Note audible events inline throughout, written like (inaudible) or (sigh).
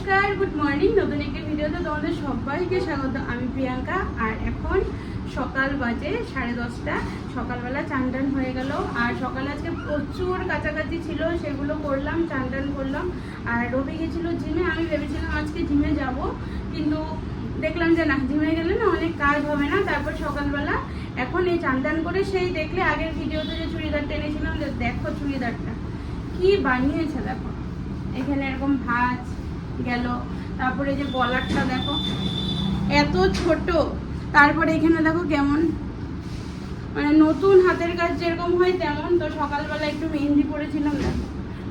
নমস্কার good morning নতুন একটি ভিডিওতে তোমাদের সবাইকে স্বাগত। আমি প্রিয়াঙ্কা, আর এখন সকাল বাজে সাড়ে দশটা। সকালবেলা চান টান হয়ে গেল, আর সকালে আজকে প্রচুর কাছাকাছি ছিল, সেগুলো করলাম, চান টান করলাম। আর রবি গেছিল জিমে, আমি ভেবেছিলাম আজকে জিমে যাব, কিন্তু দেখলাম যে না, জিমে গেলে না অনেক কাজ হবে না, তারপর সকালবেলা এখন এই চান টান করে সেই দেখলে আগের ভিডিওতে যে চুড়িদারটা এনেছিলাম দেখো চুড়িদারটা, কি বানিয়েছে দেখো। এখানে এরকম ভাঁজ গেল। তারপরে যে বলারটা দেখো, এত ছোট। তারপরে এখানে দেখো কেমন। মানে নতুন হাতের কাজ যেরকম হয় তেমন। তো সকালবেলা একটু মেহেন্দি পরেছিলাম দেখো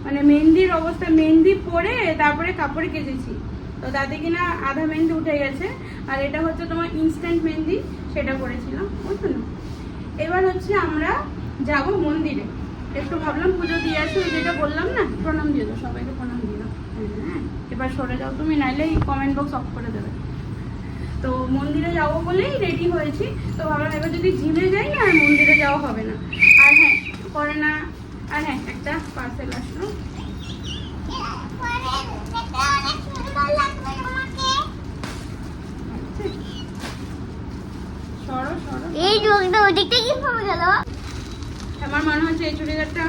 মানে মেহেন্দির অবস্থা, মেহেন্দি পরে তারপরে কাপড় কেচেছি। তো তাতে কিনা আধা মেহেন্দি উঠে গেছে। আর এটা হচ্ছে তোমার ইনস্ট্যান্ট মেহেন্দি, সেটা করেছিলাম বুঝছ না? এবার হচ্ছে আমরা যাব মন্দিরে। একটু ভাবলাম পুজো দিয়ে আসি যেটা বললাম না, প্রণাম দিয়ে সবাইকে প্রণাম। এবার সরে যাও তুমি নাইলে এই কমেন্ট বক্স অফ করে দেবে। তো মন্দিরে যাব বলেই রেডি হয়েছি। তো ভাবলাম এবার যদি জিমে যাই না আর মন্দিরে যাওয়া হবে না। আর হ্যাঁ করে না আর হ্যাঁ একটা পার্সেল আসলো। এই ওদিকটা কি গেল? আমার মনে হচ্ছে এই চুড়িদারটা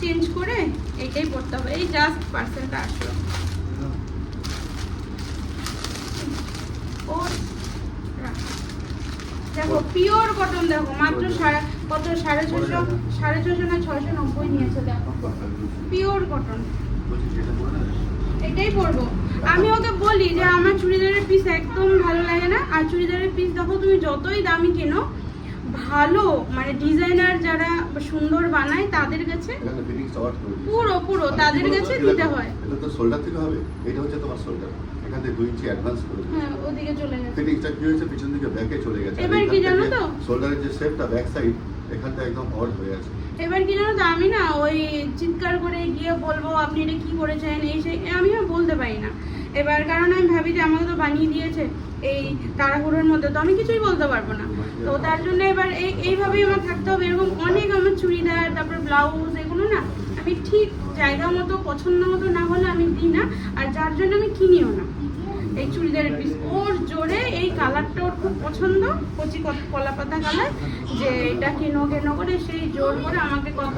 চেঞ্জ করে এইটাই পরতে হবে। এই জাস্ট পার্সেলটা আসলো। ও দেখো পিওর কটন দেখো মাত্র সাড়ে কত সাড়ে ছশো সাড়ে ছশো না ছশো নব্বই নিয়েছে দেখো। পিওর কটন এটাই পরবো। আমি ওকে বলি যে আমার চুড়িদারের পিস একদম ভালো লাগে না। আর চুড়িদারের পিস দেখো তুমি যতই দামি কেনো ভালো মানে ডিজাইনার যারা সুন্দর বানায় তাদের কাছে। পুরো পুরো তাদের কাছে দিতে হয়। এটা তো শোল্ডার থেকে হবে এটা হচ্ছে তোমার শোল্ডার এখান থেকে দুই ইঞ্চি অ্যাডভান্স করে হ্যাঁ ওদিকে চলে গেছে। ফিটিংসটা কি হয়েছে? পিছন দিকে ব্যাকে চলে গেছে। এবার কি জানো তো? শোল্ডারের যে শেপটা ব্যাক সাইড এখানটা একদম অড হয়ে আছে। এবার কি জানো তো, আমি না ওই চিৎকার করে গিয়ে বলব, আপনি এটা কি করেছেন? এই সেই আমি বলতে পারি না। এবার কারণ আমি ভাবি যে আমাকে তো বানিয়ে দিয়েছে এই তাড়াহুড়োর মধ্যে, তো আমি কিছুই বলতে পারব না। তো তার জন্য এবার এই, এইভাবেই আমার থাকতে হবে। এরকম অনেক আমার চুড়িদার, তারপর ব্লাউজ এগুলো না আমি ঠিক জায়গা মতো, পছন্দ মতো না হলে আমি দিই না। আর যার জন্য আমি কিনিও না। এই চুড়িদারের পিস ওর জোরে এই কালারটা ওর খুব পছন্দ, কচি কলা পাতা কালার, যে এটা কেনো কেনো করে সেই জোর করে আমাকে কত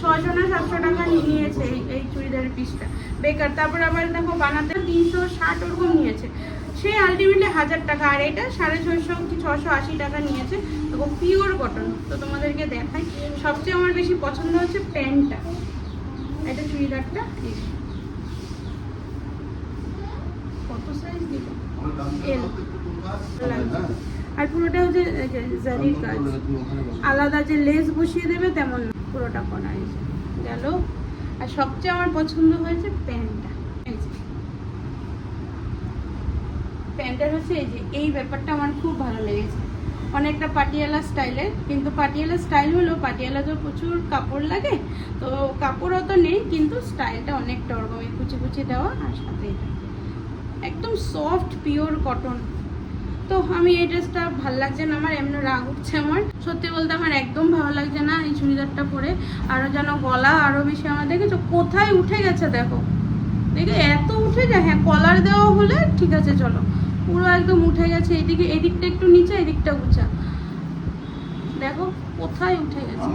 ছশো না সাতশো টাকা নিয়েছে এই এই চুড়িদারের পিসটা বেকার, তারপর আবার দেখো বানাতে তিনশো ষাট ওরকম নিয়েছে। সে আলটিমেটলি হাজার টাকা, আর এটা সাড়ে ছশো কি ছশো আশি টাকা নিয়েছে। দেখো পিওর কটন তো তোমাদেরকে দেখাই, সবচেয়ে আমার বেশি পছন্দ হচ্ছে প্যান্টটা। এটা চুড়িদারটা এই। কত সাইজ দিল আর পুরোটা হচ্ছে জারির কাজ। আলাদা যে লেস বসিয়ে দেবে, তেমন পুরোটা করা হয়েছে। গেল। আর সবচেয়ে আমার পছন্দ হয়েছে প্যান্টটা। এই প্যান্টটার হচ্ছে, এই যে, এই ব্যাপারটা আমার খুব ভালো লেগেছে। অনেকটা পাটিয়ালা স্টাইলের কিন্তু পাটিয়ালা স্টাইল হলেও পাটিয়ালা তো প্রচুর কাপড় লাগে। তো কাপড় অত নেই, কিন্তু স্টাইলটা অনেকটা ওরকম কুচি কুচি দেওয়া আর সাথে এটা। একদম সফট পিওর কটন তো আমি এই ড্রেসটা ভালো লাগছে না আমার এমনি রাগ উঠছে আমার। সত্যি বলতে আমার একদম ভালো লাগছে না এই চুড়িদারটা পরে। আরও যেন গলা আরও বেশি আমার দেখেছ? কোথায় উঠে গেছে দেখো। দেখে এত উঠে যায়। হ্যাঁ কলার দেওয়া হলে ঠিক আছে চলো। পুরো একদম উঠে গেছে। এদিকে এদিকটা একটু নিচে এদিকটা উঁচা। দেখো কোথায় উঠে গেছে।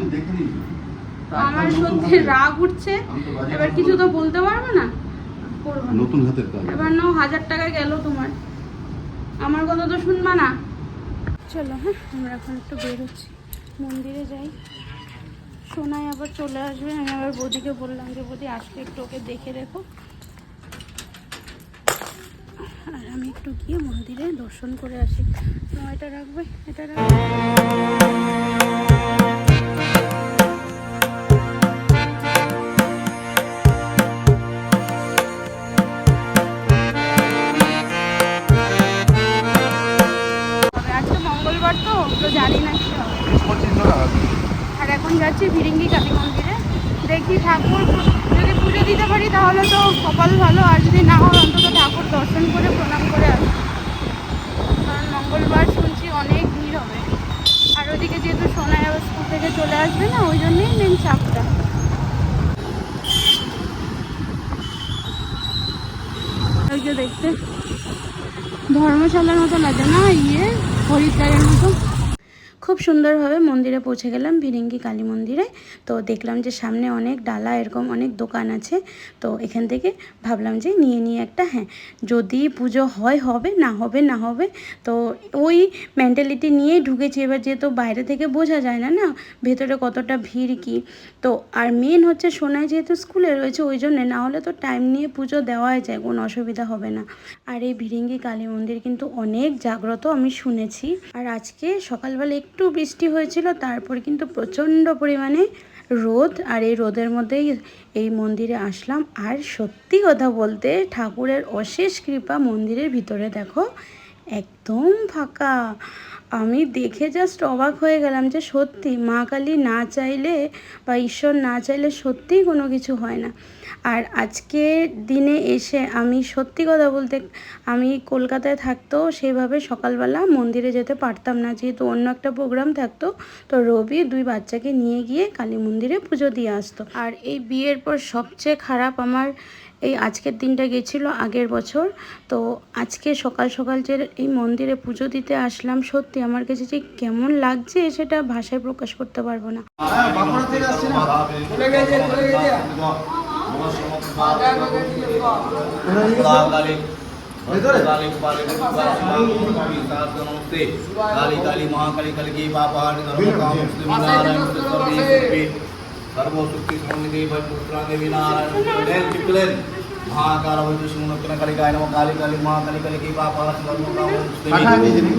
তো আমার সত্যি (laughs) রাগ উঠছে। এবার কিছু তো বলতে পারব না? করব না। নতুন হাতের কাজ। এবার নাও হাজার টাকা গেল তোমার। আমার কথা তো শুনবা না? চলো হ্যাঁ আমরা এখন একটু বেরোচ্ছি। মন্দিরে যাই। সোনাই আবার চলে আসবে। আমি আবার বৌদিকে বললাম যে বৌদি আসলে একটু ওকে দেখে রেখো আর আমি একটু গিয়ে মন্দিরে দর্শন করে আসি। এটা রাখবে এটা রাখবে। তো জানি না কি হবে। আর এখন যাচ্ছি ভিরিঙ্গি কালী মন্দিরে। দেখি ঠাকুর যদি পুজো দিতে পারি তাহলে তো কপাল ভালো, আর যদি না হয় অন্তত ঠাকুর দর্শন করে, প্রণাম করে আসব। কারণ মঙ্গলবার শুনছি অনেক ভিড় হবে। আর ওদিকে যেহেতু সোনায় স্কুল থেকে চলে আসবে না, ওই জন্যই মেন চাপটা। দেখতে, ধর্মশালার মতো লাগে না? ইয়ে হরিদ্বারের মতো? খুব সুন্দরভাবে মন্দিরে পৌঁছে গেলাম, ভিরিঙ্গি কালী মন্দিরে। তো দেখলাম যে সামনে অনেক ডালা, এরকম অনেক দোকান আছে। তো এখান থেকে ভাবলাম যে নিয়ে নিয়ে একটা হ্যাঁ যদি পুজো হয় হবে, না হবে না হবে। তো ওই মেন্টালিটি নিয়েই ঢুকেছি। এবার যেহেতু বাইরে থেকে বোঝা যায় না না, ভেতরে কতটা ভিড় কি। তো আর মেন হচ্ছে সোনায় যেহেতু স্কুলে রয়েছে, ওই জন্যে না হলে তো টাইম নিয়ে পুজো দেওয়াই যায়, কোনো অসুবিধা হবে না। আর এই ভিরিঙ্গি কালী মন্দির কিন্তু অনেক জাগ্রত আমি শুনেছি। আর আজকে সকালবেলা একটু বৃষ্টি হয়েছিল, তারপর কিন্তু প্রচণ্ড পরিমাণে রোদ, আর এই রোদের মধ্যেই এই মন্দিরে আসলাম। আর সত্যি কথা বলতে ঠাকুরের অশেষ কৃপা মন্দিরের ভিতরে দেখো একদম ফাঁকা। আমি দেখে জাস্ট অবাক হয়ে গেলাম যে সত্যি মা কালী না চাইলে বা ঈশ্বর না চাইলে সত্যিই কোনো কিছু হয় না। আর আজকের দিনে এসে আমি সত্যি কথা বলতে আমি কলকাতায় থাকতেও সেভাবে সকালবেলা মন্দিরে যেতে পারতাম না। যেহেতু অন্য একটা প্রোগ্রাম থাকতো, তো রবি দুই বাচ্চাকে নিয়ে গিয়ে কালী মন্দিরে পুজো দিয়ে আসতো। আর এই বিয়ের পর সবচেয়ে খারাপ আমার এই আজকের দিনটা গেছিল আগের বছর। তো আজকে সকাল সকাল যে এই মন্দিরে পুজো দিতে আসলাম, সত্যি আমার কাছে যে কেমন লাগছে সেটা ভাষায় প্রকাশ করতে পারব না। মহাকালী की पापाहारी सर्वशक्ति संगति भटपुत्रा देवी नारायण चिकलेन महाकाल वैष्णव काली काय नमः काली काली महाकाली कल की पापाहारी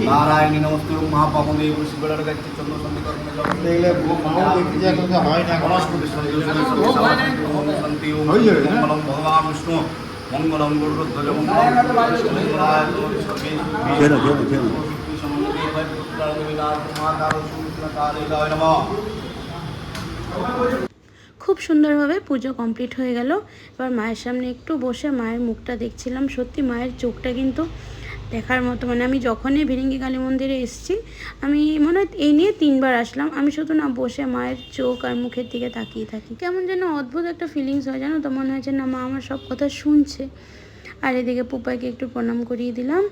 नारायणी नमस्ते महापापम देव शिवड़ गच्छ चंद्र संधिकर দেখলে মাও দেখতে যে এখন তো হয় না শান্তি ওম মঙ্গলম ভগবান বিষ্ণু মঙ্গলম গুরুধ্বজ মঙ্গলম খুব সুন্দরভাবে পুজো কমপ্লিট হয়ে গেল। এবার মায়ের সামনে একটু বসে মায়ের মুখটা দেখছিলাম। সত্যি মায়ের চোখটা কিন্তু দেখার মতো মানে আমি যখনই ভিরিঙ্গি কালী মন্দিরে এসেছি, আমি মনে হয় এই নিয়ে তিনবার আসলাম। আমি শুধু না, বসে মায়ের চোখ আর মুখের দিকে তাকিয়ে থাকি। কেমন যেন অদ্ভুত একটা ফিলিংস হয়, জানো তো? মনে হয় না মা আমার সব কথা শুনছে। আর এদিকে পুপাইকে একটু প্রণাম করিয়ে দিলাম।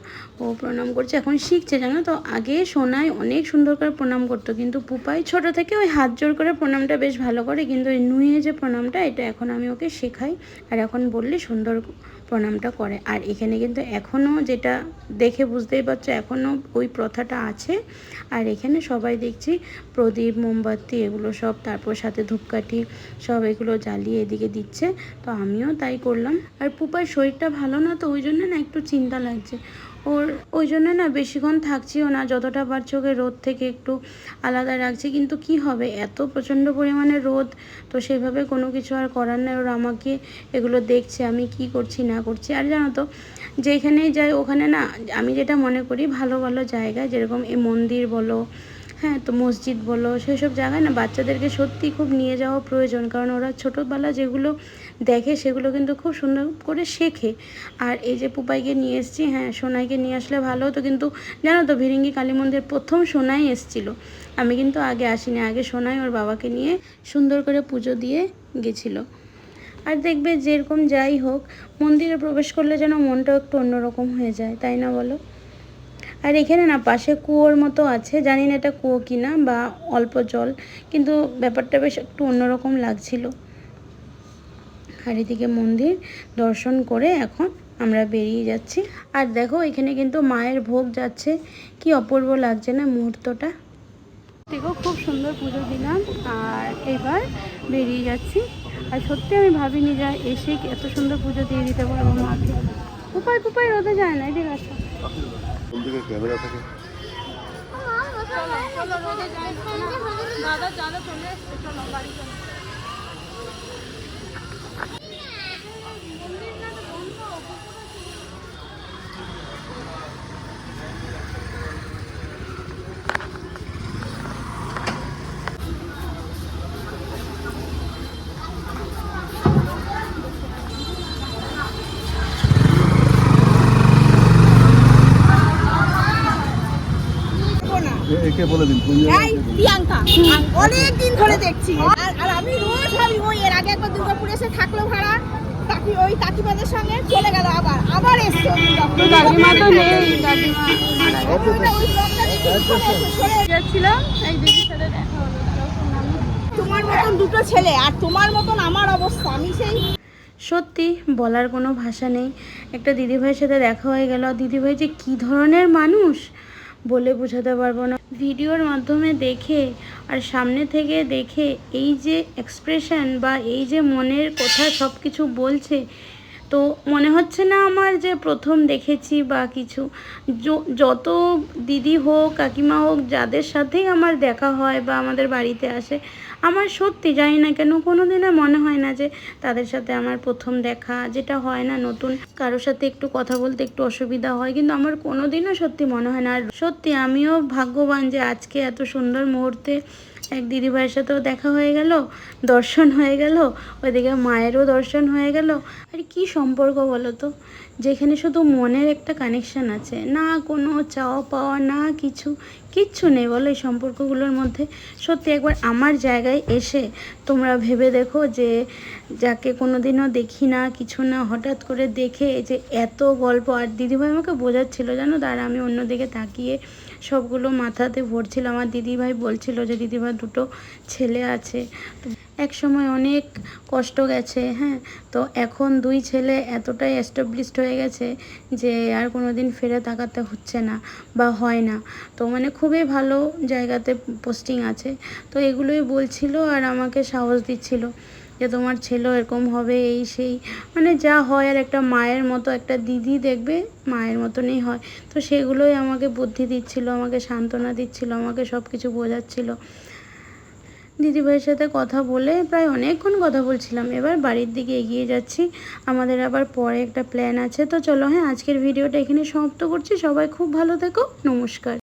ও প্রণাম করছে, এখন শিখছে, জানো তো? আগে সোনাই অনেক সুন্দর করে প্রণাম করতো, কিন্তু পুপাই ছোট থেকে ওই হাত জোর করে প্রণামটা বেশ ভালো করে, কিন্তু ওই নুয়ে যে প্রণামটা, এটা এখন আমি ওকে শেখাই। আর এখন বললে সুন্দর প্রণামটা করে। আর এখানে কিন্তু এখনও যেটা দেখে বুঝতেই পারছ এখনও ওই প্রথাটা আছে। আর এখানে সবাই দেখছি প্রদীপ, মোমবাতি এগুলো সব, তারপর সাথে ধূপকাঠি সব এগুলো জ্বালিয়ে এদিকে দিচ্ছে। তো আমিও তাই করলাম। আর পুপার শরীরটা ভালো না তো, ওই জন্য না একটু চিন্তা লাগছে। ওর ওই জন্য না বেশিক্ষণ থাকছিও না, যতটা পারছি ওকে রোদ থেকে একটু আলাদা রাখছি। কিন্তু কি হবে? এত প্রচণ্ড পরিমাণে রোদ, তো সেভাবে কোনো কিছু আর করার নেই। ওরা আমাকে এগুলো দেখছে, আমি কি করছি, না করছি। আর জানো তো, যেখানেই যাই, ওখানে না আমি যেটা মনে করি, ভালো ভালো জায়গায় যেরকম এই মন্দির বলো হ্যাঁ তো মসজিদ বলো, সেসব জায়গায় না বাচ্চাদেরকে সত্যি খুব নিয়ে যাওয়া প্রয়োজন। কারণ ওরা ছোটোবেলা যেগুলো দেখে সেগুলো কিন্তু খুব সুন্দর করে শেখে। আর এই যে পুপাইকে নিয়ে এসেছি হ্যাঁ সোনাইকে নিয়ে আসলে ভালো হতো কিন্তু জানো তো, ভিরিঙ্গি কালী মন্দির প্রথম সোনাই এসেছিল। আমি কিন্তু আগে আসিনি, আগে সোনাই ওর বাবাকে নিয়ে সুন্দর করে পুজো দিয়ে গেছিল। আর দেখবে যেরকম যাই হোক, মন্দিরে প্রবেশ করলে যেন মনটাও একটু অন্যরকম হয়ে যায়, তাই না বলো? আর এখানে না পাশে কুয়োর মতো আছে, জানি না এটা কুয়ো কিনা বা অল্প জল, কিন্তু ব্যাপারটা বেশ একটু অন্যরকম লাগছিল। আর এদিকে মন্দির দর্শন করে এখন আমরা বেরিয়ে যাচ্ছি। আর দেখো এখানে কিন্তু মায়ের ভোগ যাচ্ছে। কি অপূর্ব লাগছে না মুহূর্তটা। দেখো খুব সুন্দর পুজো দিলাম আর এবার বেরিয়ে যাচ্ছি। আর সত্যি আমি ভাবিনি যে এসে এত সুন্দর পুজো দিয়ে দিতে পারব মাকে। উপায় উপায় রোদে যায় না ঠিক আছে। কোন দিকে ক্যামেরা থাকে? দাদা চলে এসছে চলো বাড়ি চলো একে বলে দিন এই প্রিয়াঙ্কা অনেক দিন। ধরে দেখছি। আর আর আমি রোজ ভাবি ওই এর আগে একবার দুর্গাপুরে এসে থাকল ভাড়া কাকু ওই কাকিমাদের সঙ্গে চলে গেল আবার আবার এসছে কাকিমা তো নেই কাকিমা এই দিদির সাথে দেখা হলো তোমার মতন দুটো ছেলে আর তোমার মতন আমার অবস্থা আমি সেই সত্যি বলার কোনো ভাষা নেই। একটা দিদিভাইয়ের সাথে দেখা হয়ে গেল দিদিভাই যে কী ধরনের মানুষ? বলে বোঝাতে পারব না। ভিডিওর মাধ্যমে দেখে আর সামনে থেকে দেখে এই যে এক্সপ্রেশন বা এই যে মনের কথা সব কিছু বলছে তো মনে হচ্ছে না আমার যে প্রথম দেখেছি বা কিছু যত দিদি হোক, কাকিমা হোক, যাদের সাথেই আমার দেখা হয় বা আমাদের বাড়িতে আসে, আমার সত্যি জানি না কেন কোনো দিনে মনে হয় না যে তাদের সাথে আমার প্রথম দেখা যেটা হয় না নতুন। কারোর সাথে একটু কথা বলতে একটু অসুবিধা হয়, কিন্তু আমার কোনো দিনও সত্যি মনে হয় না। আর সত্যি আমিও ভাগ্যবান যে আজকে এত সুন্দর মুহূর্তে এক দিদিভাইয়ের সাথেও দেখা হয়ে গেল, দর্শন হয়ে গেল, ওইদিকে মায়েরও দর্শন হয়ে গেল। আর কি সম্পর্ক বলো তো? যেখানে শুধু মনের একটা কানেকশন আছে, না কোনো চাওয়া পাওয়া, না কিছু, কিচ্ছু নেই বলো এই সম্পর্কগুলোর মধ্যে। সত্যি একবার আমার জায়গায় এসে তোমরা ভেবে দেখো যে যাকে কোনো দিনও দেখি না, কিছু না, হঠাৎ করে দেখে যে এত গল্প। আর দিদিভাই আমাকে বোঝাচ্ছিল, জানো দাঁড়া আমি অন্যদিকে তাকিয়ে সবগুলো মাথাতে ভরছিল আমার দিদিভাই বলছিল যে, দিদিভাই, দুটো ছেলে আছে। এক সময় অনেক কষ্ট গেছে হ্যাঁ? তো এখন দুই ছেলে এতটাই এস্টাবলিশড হয়ে গেছে যে, আর কোনো দিন ফিরে তাকাতে হচ্ছে না বা হয় না। তো মানে খুবই ভালো জায়গাতে পোস্টিং আছে। তো এগুলোই বলছিল আর আমাকে সাহস দিচ্ছিল। যে তোমার ছেলেও এরকম হবে, এই সেই। মানে যা হয় আর একটা মায়ের মতো, একটা দিদি দেখবে, মায়ের মতনই হয়। তো সেগুলোই আমাকে বুদ্ধি দিচ্ছিল, আমাকে সান্ত্বনা দিচ্ছিল, আমাকে সব কিছু বোঝাচ্ছিল। দিদিভাইয়ের সাথে কথা বলে প্রায় অনেকক্ষণ কথা বলছিলাম। এবার বাড়ির দিকে এগিয়ে যাচ্ছি। আমাদের আবার পরে একটা প্ল্যান আছে। তো চলো হ্যাঁ আজকের ভিডিওটা এখানে সমাপ্ত করছি। সবাই খুব ভালো থেকো। নমস্কার।